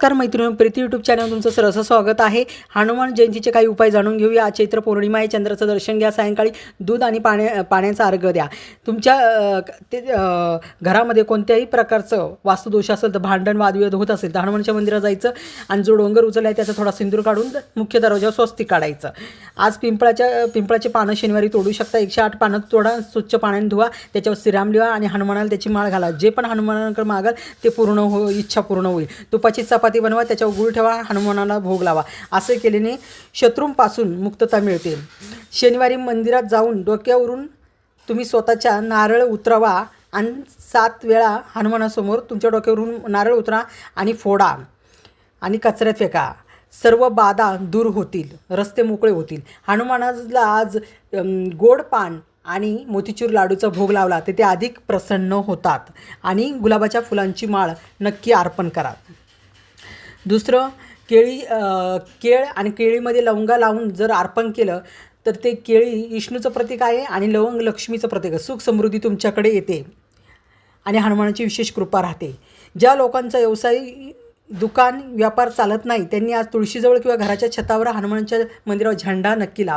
नमस्कार मैत्रिणी Preeti YouTube channel तुमचं सरसं स्वागत आहे. हनुमान जयंतीचे काही उपाय जाणून घेऊया. आज चैत्र पौर्णिमा आहे चंद्राचं दर्शन घ्या सायंकाळी दूध आणि पाण्या पाण्याचा अर्घ द्या. तुमच्या ते घरामध्ये कोणत्याही प्रकारचं वास्तुदोष असेल तर भांडण वादविवाद होत असेल तर हनुमानच्या मंदिरात जायचं आणि जो डोंगर उचलला आहे त्याचा थोडा सिंदूर काढून मुख्य दरवाजावर स्वस्तिक काढायचं. आज पिंपळाच्या पिंपळाचे पानं शनिवारी तोडू शकता. एकशे आठ पानं तोडा स्वच्छ पाण्याने धुवा त्याच्यावर श्रीराम लिहा आणि हनुमानाला त्याची माळ घाला. जे पण हनुमानाकडे मागाल ते पूर्ण हो इच्छा पूर्ण होईल. तुपाची चपाती बनवा त्याच्यावर गुळ ठेवा हनुमानाला भोग लावा. असे केल्याने शत्रूंपासून मुक्तता मिळते. शनिवारी मंदिरात जाऊन डोक्यावरून तुम्ही स्वतःच्या नारळ उतरवा आणि सात वेळा हनुमानासमोर तुमच्या डोक्यावरून नारळ उतरा आणि फोडा आणि कचऱ्यात फेका. सर्व बाधा दूर होतील रस्ते मोकळे होतील. हनुमानाला आज गोड पान आणि मोतीचूर लाडूचा भोग लावला तर ते अधिक प्रसन्न होतात आणि गुलाबाच्या फुलांची माळ नक्की अर्पण करा. दुसरं केळी केळ आणि केळीमध्ये लवंगा लावून जर अर्पण केलं तर ते केळी विष्णूचं प्रतीक आहे आणि लवंग लक्ष्मीचं प्रतीक आहे. सुख समृद्धी तुमच्याकडे येते आणि हनुमानाची विशेष कृपा राहते. ज्या लोकांचा व्यवसाय दुकान व्यापार चालत नाही त्यांनी आज तुळशीजवळ किंवा घराच्या छतावर हनुमानाच्या मंदिरावर झेंडा नक्की लावा